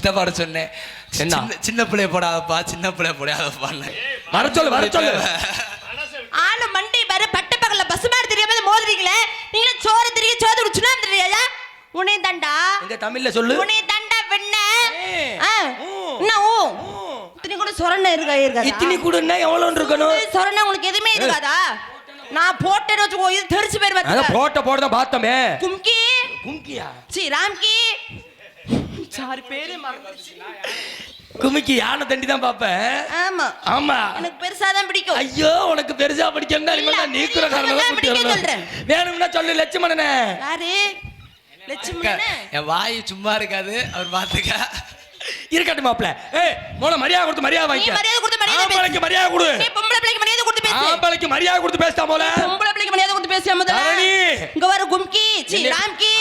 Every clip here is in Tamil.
சித்தப்பாட சொன்னேன். என்ன? சின்ன பிள்ளைய போடாதப்பா சின்ன பிள்ளைய போடாதப்பான்னு வர சொல்லு வர சொல்லு. ஆளு மண்டை பாரு பட்ட பகல்ல பசுமாடு தெரியாம மோதுறீங்களே? நீங்களே சோறு தெரிய சோறு குடிச்சுனா தெரியாதா? உனே தண்டா. எங்க தமிழ்ல சொல்லு. உனே தண்டா வெண்ண. என்ன ஊ? இத்தனை கூட சொரண இருக்கா இருக்கா இத்தினி கூடன்னா எவ்வளவு இருக்கணும்? சொரண உங்களுக்கு எதுவுமே இருக்காதா? நான் போட்டேன்னு வச்சுக்கோ இது தெரிச்சு போயிரு அதான் பாத்துக்க போட்ட போட தான் பார்த்தோமே. கும்கி. கும்கியா? சி ராம்கி. சாரி பேரே மறந்துருச்சு குமிக்கி யானை தண்டி தான் பாப்பேன் ஆமா. ஆமா. எனக்கு பெருசா தான் பிடிக்கும். ஐயோ உனக்கு பெருசா படிக்கணும் இல்ல, இனிமேல் நீக்குற காரணம் பிடிக்க சொல்றேன். வேணும்னா சொல்லு லட்சுமணனே. யாரு? லட்சுமணனே? என் வாய் சும்மா இருக்காது. அவர் பாத்துக்க. இருக்கட்டும் மாப்ள ஏய் மோள மரியாதை கொடுத்து மரியாதை நீ வாங்கிக்க. மரியாதை கொடுத்து மரியாதை பேசு. ஆம்பளைக்கு மரியாதை கொடு. நீ பொம்பளை பிள்ளைக்கு மரியாதை கொடுத்து பேசு. ஆம்பளைக்கு மரியாதை கொடுத்து பேசிட்டா போல பொம்பளை பிள்ளைக்கு மரியாதை கொடுத்து பேசியா முதல்ல? தரணி. இங்க வர கும்கி. சி? ராம்கி.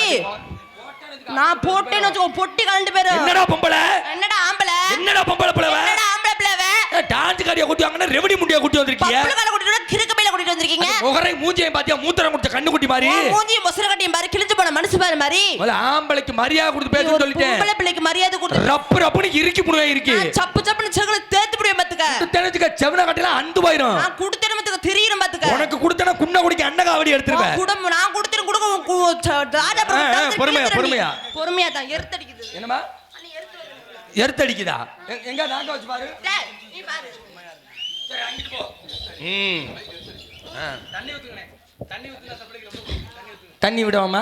நான் போட்டேன்னு வச்சுக்கோ பொட்டி கலண்டு போயிரும் என்னடா பொம்பளை? என்னடா ஆம்பளை? என்னடா பொம்பளை பிளவ என்னடா ஆம்பளை பிள்ளைவ? டான்ஸ் காரியா கூட்டி வாங்கினா ரெவடி முண்டியா கூட்டி வந்திருக்கீங்க பப்புளு கால கூட்டிட்டு வந்து கிறுக்கு பையில கூட்டிட்டு வந்திருக்கீங்க. முகரை மூஞ்சியை பாத்தியா மூத்திரம் கொடுத்த கண்ணு குட்டி மாதிரி? மூஞ்சியும் மொசர கட்டியும் பாரு கிழிஞ்சு போன மனசு பாரு மாதிரி. முதல்ல ஆம்பளைக்கு மரியாதை கொடுத்து நீ பேச ஒரு சொல்லிட்டேன். பொம்பளை பிள்ளைக்கு மரியாதை கொடுத்து ரப்பு ரப்புன்னு இறுக்கி முடுவேன் இருக்கு. சப்பு சப்புன்னு செகுல தேத்து முடியும் பாத்துக்க தெரிஞ்சுக்க செவன கட்டில அந்து போயிரும் நான் கொடுத்தேன்னு பாத்துக்க திரியிரும் பாத்துக்க உனக்கு கொடுத்தனா குன்ன குடிக்க காவடி எடுத்துருவேன் குடும்பம் நான் கொடுத்துரும் கொடுக்க உன் கு- ச- ராஜாபுரம் ஆ, ஆ, தவிர்த்து பொறுமையா. பொறுமையா. பொறுமையா தான் எருத்தடிக்குது என்னமா எர்த்தடிக்குதா எ- எங்க நாங்க வச்சு பாரு டேய், நீ பாரு சரி, அங்கிட்டு போ. ம். ஆ. தண்ணி ஊத்துங்கண்ணே. தண்ணி ஊத்துனா தண்ணி. தண்ணி விடுவாமா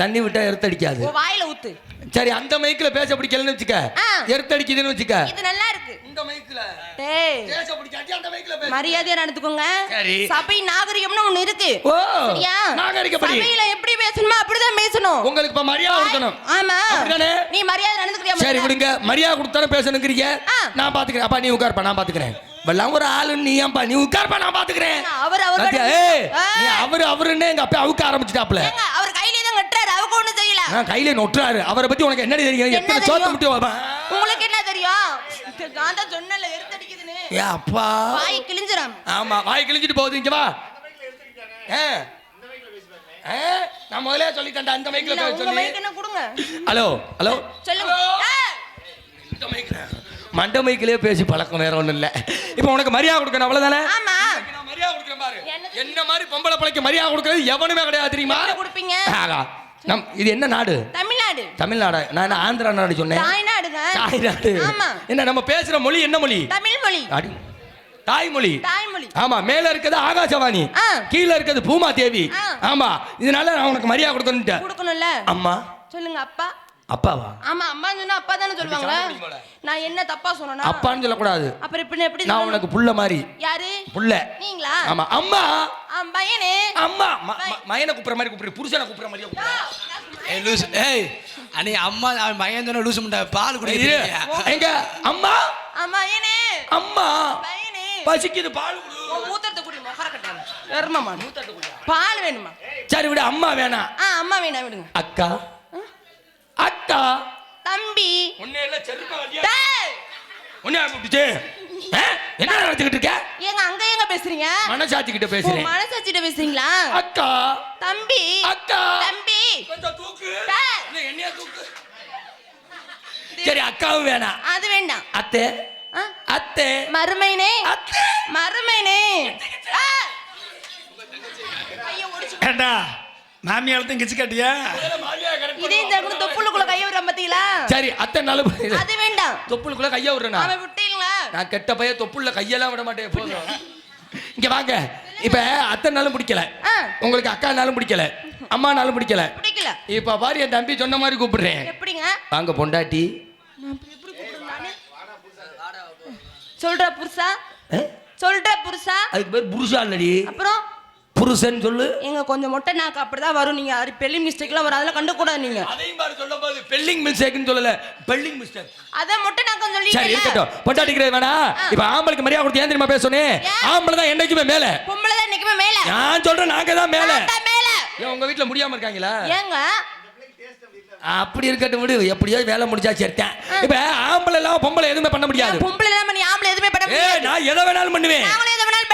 தண்ணி விட்டா எர்த்தடிக்காது. உன் வாயில ஊத்து. சரி அந்த மைக்ல பேச பிடிக்கலன்னு வச்சுக்க. ஆ. எர்த்தடிக்குதுன்னு வச்சுக்க. இது நல்லா இருக்கு. இந்த மைக்ல டேய். பேச பிடிக்காட்டி அந்த மைக்ல பேச. மரியாதையா நடந்துக்கோங்க. சபை நாகரிகம்னு ஒண்ணு இருக்கு. ஓ சரியா? நாகரிகப்படி. சபையில எப்படி பேசணுமோ அப்படிதான் பேசணும். உங்களுக்கு இப்ப மரியாதை கொடுக்கணும். ஆமா. அப்படிதானே? நீ மரியாதை நடந்துக்கிறியா சரி? விடுங்க. மரியாதை கொடுத்தானே பேசணுங்கிறீங்க. நான் பாத்துக்கிறேன். அப்பா நீ உட்கார்ப்பா நான் பாத்துக்கிறேன். வெள்ளம் ஒரு ஆளு நீ ஏன்பா நீ உட்கார்ப்பா நான் பாத்துக்கிறேன். அவர் அவர் அவரு அவருன்னு எங்க அப்பா அவுக்க ஆரம்பிச்சிட்டாப்ல அவர் கையிலே தான் கட்டுறாரு அவங்க ஒண்ணும் செய்யல நான் கையில நொட்டுறாரு. அவரை பத்தி உனக்கு என்ன தெரியும்? எத்தனை சோத்த? முட்டி? உங்களுக்கு என்ன தெரியும்? நான் தான் சொன்னல எருத்தடிக்குதுன்னு ஏ அப்பா. வாய் கிழிஞ்சிரும். ஆமா வாய் கிழிஞ்சிட்டு போகுது இங்க வா. ஆ, நான் முதல்ல சொல்லிட்டேன்டா அந்த மைக்ல உங்க சொல்லி. என்ன கொடுங்க. Hello hello. சொல்லுங்க. இந்த மைக்ல மண்ட மைக்கிலே பேசி பழக்கம் வேற ஒண்ணும் இல்ல. இப்போ உனக்கு மரியாதை கொடுக்கணும் அவ்வளவுதானே? ஆமா. மரியாதை கொடுக்கிறேன் பாரு? என்ன மாதிரி பொம்பளை பிள்ளைக்கு மரியாதை கொடுக்கறது எவனுமே கிடையாது தெரியுமா? கொடுப்பீங்க. நம் இது என்ன நாடு? தமிழ்நாடு. தமிழ்நாடு? நான் என்ன ஆந்திரா நாடு சொன்னேன்? தாய்நாடு ஆமா. என்ன நம்ம பேசுற மொழி என்ன மொழி? தமிழ் மொழி அடி. தாய்மொழி. தாய்மொழி. ஆமா மேல இருக்கிறது ஆகாசவாணி. கீழ இருக்கிறது பூமா தேவி. ஆமா இதனால நான் உனக்கு மரியாதை கொடுக்கணும்ட்டேன் கொடுக்கணும்ல. அம்மா. சொல்லுங்க அப்பா. அப்பாவா? ஆமா அம்மா சொன்னா அப்பா தானே சொல்லுவாங்க? நான் என்ன தப்பா சொன்னேனா? அப்பான்னு சொல்லக்கூடாது. அப்புறம் இப்ப எப்படி நான்? உனக்கு புள்ள மாதிரி. யாரு? புள்ள. நீங்களா? ஆமா அம்மா. ஆ, பையனே. அம்மா. மயனை கூப்பிடுற மாதிரி கூப்பிடு புருஷனை கூப்பிடுற கூப்பிடு. ஏய் லூஸ் ஏய் அனி அம்மா மகன் சொன்ன லூஸ் முண்டா பால். குடிக்கிறீங்க. எங்க? அம்மா? ஏனே அம்மா. பையனே. பசிக்குது பால் குடு. உன் மூத்திரத்தை குடி மொகர கட்டாம. எருமமா பால் வேணுமா? சரி விடு அம்மா வேணாம். ஆ அம்மா வேணா விடுங்க. அக்கா. அக்கா தம்பி. உன்னை எல்லாம் செருப்பா வண்டியா டேய். உன்னை கூப்பிட்டுச்சு? என்ன நடந்துக்கிட்டு இருக்க? ஏங்க அங்க எங்க பேசுறீங்க? மனசாட்சி கிட்ட உன் பேசுறேன் மனசாட்சிட்ட பேசுறீங்களா? அக்கா. தம்பி. அக்கா. தம்பி. கொஞ்சம் தூக்கு. என்னைய தூக்கு? சரி அக்காவும் வேணாம். அது வேண்டாம். அத்தை. ஆ? அத்தை. மருமைனே அத்தை. மருமைனே ஏண்டா மாமியாலத்தையும் கிச்சு கட்டியா? இதே இந்த தொப்புளுக்குள்ள கையை விடுற பாத்தீங்களா? சரி அத்தை நாளும் அது வேண்டாம். தொப்புளுக்குள்ள கைய விடுறா அவன் விட்டீங்களா? நான் கெட்ட பைய தொப்புள்ள கையெல்லாம் விட மாட்டேன் போதும். இங்க வாங்க. இப்ப அத்தைனாலும் பிடிக்கல. உங்களுக்கு அக்கானாலும் பிடிக்கல. அம்மானாலும் பிடிக்கல. பிடிக்கல. இப்ப பாரு என் தம்பி சொன்ன மாதிரி கூப்பிடுறேன். எப்படிங்க? வாங்க பொண்டாட்டி? சொல்ற புருஷா? சொல்ற புருஷா? அதுக்கு பேர் புருஷா இல்லடி. அப்புறம்? புருஷன் சொல்லு. எங்க கொஞ்சம் மொட்டை நாக்கு அப்படிதான் வரும். நீங்க அது பெல்லி மிஸ்டேக்லாம் வரும் அதெல்லாம் கண்டுக்கூடாது நீங்க. அதையும் பாரு சொல்லும் போது பெல்லிங் மிஸ்டேக்னு சொல்லல பெல்லிங் மிஸ்டேக் அதான் மொட்டை நாக்கம் சரி சொல்லி இருக்கட்டும். பொண்டாட்டிக்கிறது வேணா. இப்ப ஆம்பளுக்கு மரியாதை கொடுத்து ஏன் தெரியுமா பேசணும் ஏன்? ஆம்பளை தான் என்னைக்குமே மேல. பொம்பளை தான் நிக்குமே மேல. நான் சொல்றேன் நாங்க தான் மேல. மேல. ஏன் உங்க வீட்டுல முடியாம இருக்காங்களா? ஏங்க? அப்படி இருக்கட்டும் விடு. எப்படியோ வேலை முடிச்சா சேர்த்தேன் இப்ப ஆம்பளை எல்லாம் பொம்பளை எதுவுமே பண்ண முடியாது. பொம்பளை இல்லாம நீ ஆம்பளை எதுவுமே பண்ண முடியாது? நான் எதை வேணாலும் பண்ணுவேன்.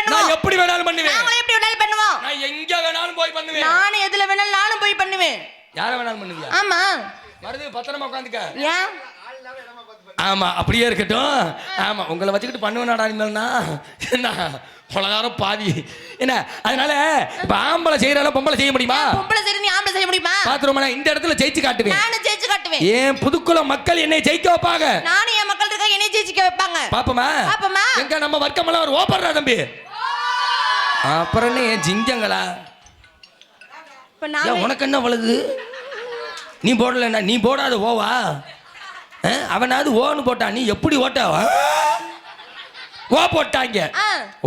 வேணாலும் நான் பண்ணுவோம் எப்படி வேணாலும் பண்ணுவேன். நாங்களே எப்படி வேணாலும் பண்ணுவோம். நான் எங்க வேணாலும் போய் பண்ணுவேன். நானும் எதுல வேணாலும் நானும் போய் பண்ணுவேன். யார வேணாலும் பண்ணுவியா? ஆமா. மருது பத்திரமா உட்காந்துக்க. ஏன்? ஆமா அப்படியே இருக்கட்டும். ஆமா உங்களை வச்சுக்கிட்டு பண்ணுவேனாடா இனிமேல்னா. என்ன? உலகாரம் பாதி என்ன? அதனால இப்ப ஆம்பளை செய்யறால பொம்பளை செய்ய முடியுமா? பொம்பளை நீ ஆம்பளை செய்ய முடியுமா? பாத்துருமா இந்த இடத்துல ஜெயிச்சு காட்டுவேன். நானும் ஜெயிச்சு காட்டுவேன். ஏன் புதுக்குளம் மக்கள் என்னை ஜெயிக்க வைப்பாங்க? நானும் என் மக்கள் இருக்கா என்னைய ஜெயிச்சுக்க வைப்பாங்க. பாப்போமா? பாப்போமா. எங்க நம்ம வர்க்கமெல்லாம் ஒரு ஓப்பர்றா தம்பி? அப்புறம் என்ன ஏன் ஜிங்கங்களா? ஏன் நான் உனக்கு என்ன வழுது? நீ போடலன்னா நீ போடாத ஓவா? அவனாவது ஓன்னு போட்டான் நீ எப்படி ஓட்ட? ஓ போட்டாங்க.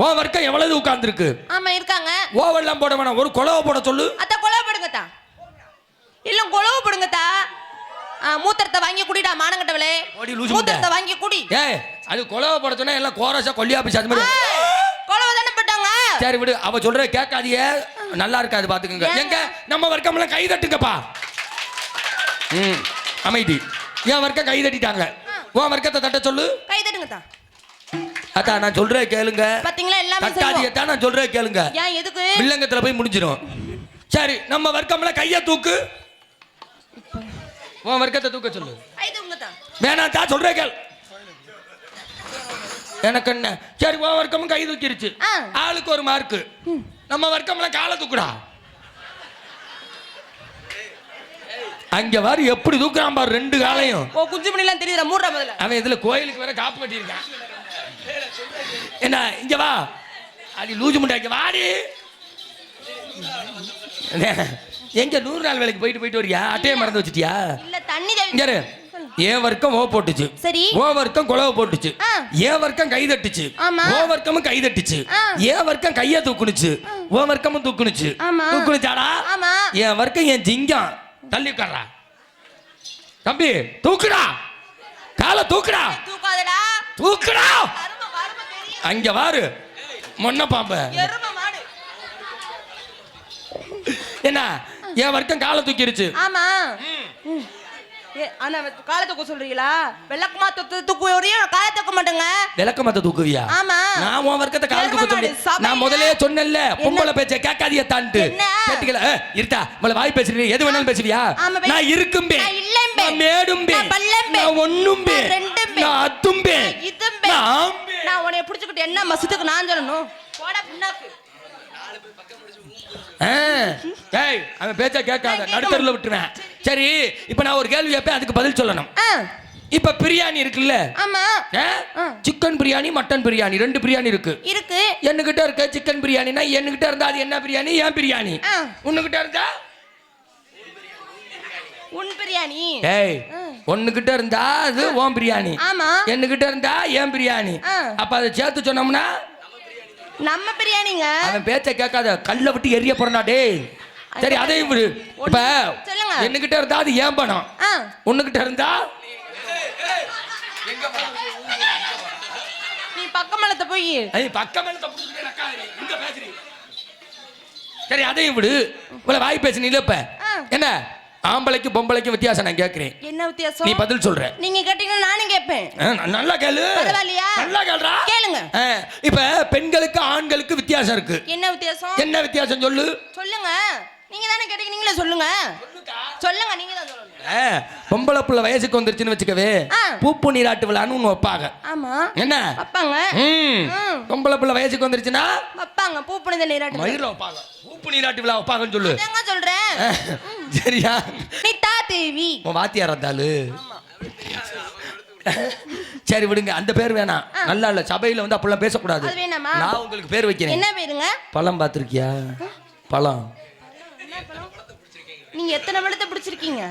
ஓ வர்க்கம் எவ்வளவு உட்கார்ந்துருக்கு? ஆமா இருக்காங்க. ஓவெல்லாம் போட வேணாம். ஒரு குழவை போட சொல்லு. அத்தா குழவு போடுங்கத்தா இல்ல குழவு போடுங்கத்தா மூத்திரத்தை வாங்கி குடிடா மானங்கட்டவளே. மூத்திரத்தை. வாங்கி குடி. ஏய் அது குழவை போட சொன்னா எல்லாம் கோரஸா கொல்லியா பிச்சு அது மாதிரி சரி விடு அவ சொல்ற கேட்காதிய. நல்லா இருக்காது பாத்துக்கோங்க? எங்க நம்ம வர்க்கம்லாம் கை தட்டுங்கப்பா. ம் அமைதி. என் வர்க்கம் கை தட்டிட்டாங்க. உன் வர்க்கத்தை தட்ட சொல்லு. கை தட்டுங்கத்தா. அக்கா நான் சொல்றேன் கேளுங்க. பாத்தீங்களா எல்லாமே செய்வோம். தட்டாதியத்தான் நான் சொல்றேன் கேளுங்க. ஏன் எதுக்கு? வில்லங்கத்துல போய் முடிஞ்சிடும் சரி நம்ம வர்க்கம்ல கைய தூக்கு. உன் வர்க்கத்தை தூக்க சொல்லு. தான் சொல்றேன் கேள். எனக்கு என்ன? சரி உன் வர்க்கமும் கை தூக்கிருச்சு. ஆளுக்கு ஒரு மார்க்கு நம்ம வர்க்கம்ல காலை தூக்குடா. அங்க வாரு எப்படி தூக்குறான் பாரு ரெண்டு காலையும். ஓ குஞ்சு மணிலாம் தெரியுதா மூடுற முதல்ல. அவன் இதுல கோயிலுக்கு வேற காப்பு கட்டியிருக்கான். என்ன இங்க வா. அது லூஜு முண்டை இங்க வாடி. எங்க நூறு நாள் வேலைக்கு போயிட்டு போயிட்டு வரியா? அட்டையை மறந்து வச்சிட்டியா? இல்ல தண்ணி இங்க என் வர்க்கம் ஓ போட்டுச்சு. சரி. ஓ வர்க்கம் குழவை போட்டுச்சு. என் வர்க்கம் கை தட்டுச்சு. ஆமா. ஓ வர்க்கமும் கை தட்டுச்சு. என் வர்க்கம் கைய தூக்குனுச்சு. ஓ வர்க்கமும் தூக்குனுச்சு. தூக்குனுச்சாடா. என் வர்க்கம் என் ஜிங்கம். தள்ளி உட்கார்றா. தம்பி தூக்குடா. காலை தூக்குடா. தூக்குடா. அங்க வாரு. மொன்ன பாம்ப. என்ன? என் வர்க்கம் காலை தூக்கிருச்சு. ஆமா. ஏ, ஆனா காலை தூக்க சொல்றீங்களா? விளக்குமா தூக்கு தூக்குறியும் காலை தூக்க மாட்டேங்க. விளக்க மத்த தூக்குவியா? ஆமா. நான் உன் வர்க்கத்தை கால் தூக்க சபையில- நான் முதலே சொன்னேன்ல பொம்பளை பேச்ச கேட்காதிய என்ன? கேட்டுக்கல. இருட்டா வாய் பேசுறீங்க எது வேணாலும் பேசுவியா? நான் இருக்கும்பே. நான் மேடும்பே. நான் ஒண்ணும்பே. நான் அத்தும்பே. இதும்பே. நான் உன்னை பிடிச்சுக்கிட்டு என்ன மசத்துக்கு நான் சொல்லணும்? போடா புண்ணாக்கு ஆ, ஏய் அவன் பேச்ச கேட்காத. நடுத்தருல விட்டுருவேன். சரி இப்போ நான் ஒரு கேள்வி கேட்பேன் அதுக்கு பதில் சொல்லணும். இப்ப பிரியாணி இருக்குல்ல? ஆமா. சிக்கன் பிரியாணி மட்டன் பிரியாணி ரெண்டு பிரியாணி இருக்கு. இருக்கு. என்கிட்ட இருக்க சிக்கன் பிரியாணினா என்கிட்ட இருந்தா அது என்ன பிரியாணி? ஏன் பிரியாணி? ஆ. உன்னுகிட்ட இருந்தா? உன் பிரியாணி. ஏய் ஆ. ஒண்ணுகிட்ட இருந்தா அது ஓன் பிரியாணி. ஆமா. என்கிட்ட இருந்தா ஏன் பிரியாணி. அப்ப அதை சேர்த்து சொன்னோம்னா? நம்ம பிரியாணிங்க. அவன் பேச்ச கேட்காத கல்ல விட்டு எரிய போறா டேய். சரி அதையும் விடு. இப்ப. என்கிட்ட இருந்தா அது ஏன் பணம்? உன்னுகிட்ட இருந்தா? நீ பக்கமலத்தை போய் ஐய், பக்கம் மேல தப்பு சொல்லிட்டு நக்காதடி. இங்க பேசுறீ. சரி அதையும் விடு. இவ்வளவு வாய் பேசுனீல இப்ப. என்ன? ஆம்பளைக்கு பொம்பளைக்கு வித்தியாசம் நான் கேட்கிறேன். என்ன நீ வித்தியாசம் பதில் சொல்ற. நீங்க கேட்டீங்கன்னா நானும் கேட்பேன். ந- நல்லா கேளு. பரவாயில்லையா? நல்லா கேளுடா கேளுங்க. இப்ப பெண்களுக்கு ஆண்களுக்கு வித்தியாசம் இருக்கு. என்ன வித்தியாசம்? என்ன வித்தியாசம் சொல்லு. சொல்லுங்க. நீங்க தானே கேட்டீங்க? நீங்களே சொல்லுங்க. சொல்லுங்க நீங்க தான் சொல்லணும் பொம்பளை புள்ள வயசுக்கு வந்துருச்சுன்னு வச்சுக்கவே ஆ. பூப்பு நீராட்டு விழான்னு ஒண்ணு வைப்பாங்க ஆமா. என்ன? வைப்பாங்க. ம். ம். பொம்பளை புள்ள வயசுக்கு வந்துருச்சுன்னா? வைப்பாங்க பூ புனித நீராட்டு மயில வைப்பாங்க. பூப்பு நீராட்டு விழா வைப்பாங்கன்னு சொல்லு. என்னங்க சொல்றேன் சரியா? நீ தா தேவி உன் வாத்தியார் இருந்தாலு சரி விடுங்க. அந்த பேர் வேணாம். நல்லா இல்ல. சபையில வந்து அப்படிலாம் பேசக்கூடாது. அது வேணாமா? நான் உங்களுக்கு பேர் வைக்கிறேன். என்ன பேருங்க? பழம் பார்த்திருக்கியா? பழம். நீங்க எத்தனை பழத்தை பிடிச்சிருக்கீங்க?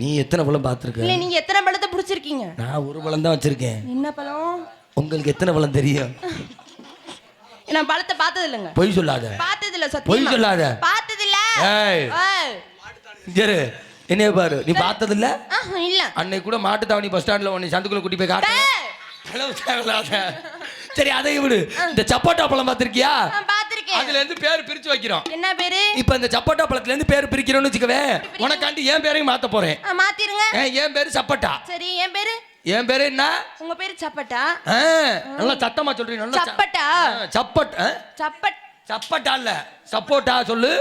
நீ எத்தனை பழம் பார்த்திருக்க? இல்ல நீங்க எத்தனை பழத்தை பிடிச்சிருக்கீங்க? நான் ஒரு பழம் தான் வச்சிருக்கேன். என்ன பழம்? உங்களுக்கு எத்தனை பழம் தெரியும்? நான் பழத்தை பார்த்தது இல்லைங்க பொய் சொல்லாத. பார்த்தது இல்ல பொய் சத்தியமா சொல்லாத. பார்த்தது இல்ல ஏய். சரி என்னைய பாரு. நீ பார்த்தது இல்ல ஆஹ், இல்ல. அன்னைக்கு கூட மாட்டு தாவணி பஸ் ஸ்டாண்ட்ல உன்னை சந்துக்குள்ள கூட்டி போய் காட்ட. சரி அதையும் விடு. இந்த சப்போட்டா பழம் பார்த்திருக்கியா? பார்த்திருக்கேன் அதுல இருந்து பேர் பிரிச்சு வைக்கிறோம். என்ன பேரு? இப்ப இந்த சப்போட்டா பழத்துல இருந்து பேர் பிரிக்கிறோம்னு வச்சுக்கவே உனக்காண்டி என் பேரையும் மாத்த போறேன். ஆ, மாத்திருங்க. ஏன் என் பேரு சப்பட்டா. சரி என் பேரு? என் பேரு என்ன? உங்க பேரு சப்பட்டா? ஆ, நல்லா சத்தமா சொல்றீங்க நல்லா ச- சப்பட்டா? ஆ, சப்பட் ஆ? சப்பட் சப்பட்டா இல்ல சப்போட்டா சொல்லு.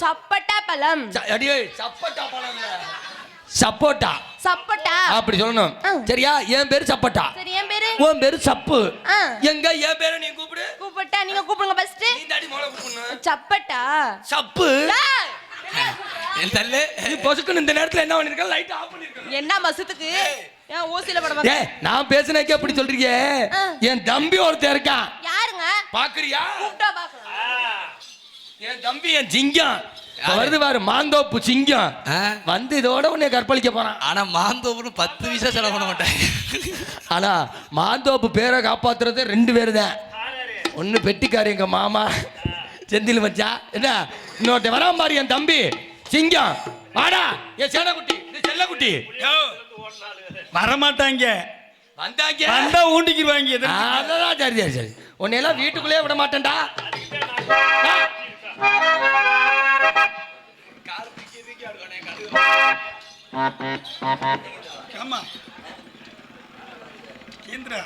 சப்பட்டா பழம். ச- அடியே சப்பட்டா பழம் இல்ல. சப்போட்டா. சப்பட்டா? அப்படி சொல்லணும். சரியா? என் பேரு சப்போட்டா. சரி என் பேரு? உன் பேரு சப்பு. ஆ. எங்க? என் பேரை நீ கூப்பிடு. கூப்பிட்டா நீங்க கூப்பிடுங்க ஃபர்ஸ்ட் நீ தாடி மோளை கூப்பிடணும் சப்பட்டா. சப்பு. தள்ளு. நீ பொசுக்குன்னு இந்த நேரத்துல என்ன பண்ணிருக்க? லைட் ஆஃப் பண்ணிருக்க. என்ன மசத்துக்கு? ஏன் ஊசியில பட மாட்டேன் ஏய் நான் பேசுனக்கே அப்படி சொல்றீங்க. என் தம்பி ஒருத்தன் இருக்கான். யாருங்க? பாக்குறியா? கூப்பிட்டா பாக்கலாம் என் தம்பி என் இப்ப வருது பாரு மாந்தோப்பு சிங்கம்? வந்து இதோட உன்னை கற்பழிக்க போறான் ஆனா மாந்தோப்புன்னு பத்து பைசா செலவு பண்ண மாட்டேன் ஆனா மாந்தோப்பு பேரை காப்பாத்துறது ரெண்டு பேர் தான் ஒன்னு பெட்டிக்காரு எங்க மாமா செந்தில் மச்சா என்ன இன்னொருத்த வராம பாரு என் தம்பி சிங்கம் வாடா என் சேனக்குட்டி செல்லக்குட்டி வரமாட்டாங்க வந்தாங்க வந்தா ஊண்டிக்கிடுவாங்க. அதெல்லாம் சரி சரி சரி உன்னையெல்லாம் வீட்டுக்குள்ளே விட மாட்டேன்டா ஆமா கேந்திரா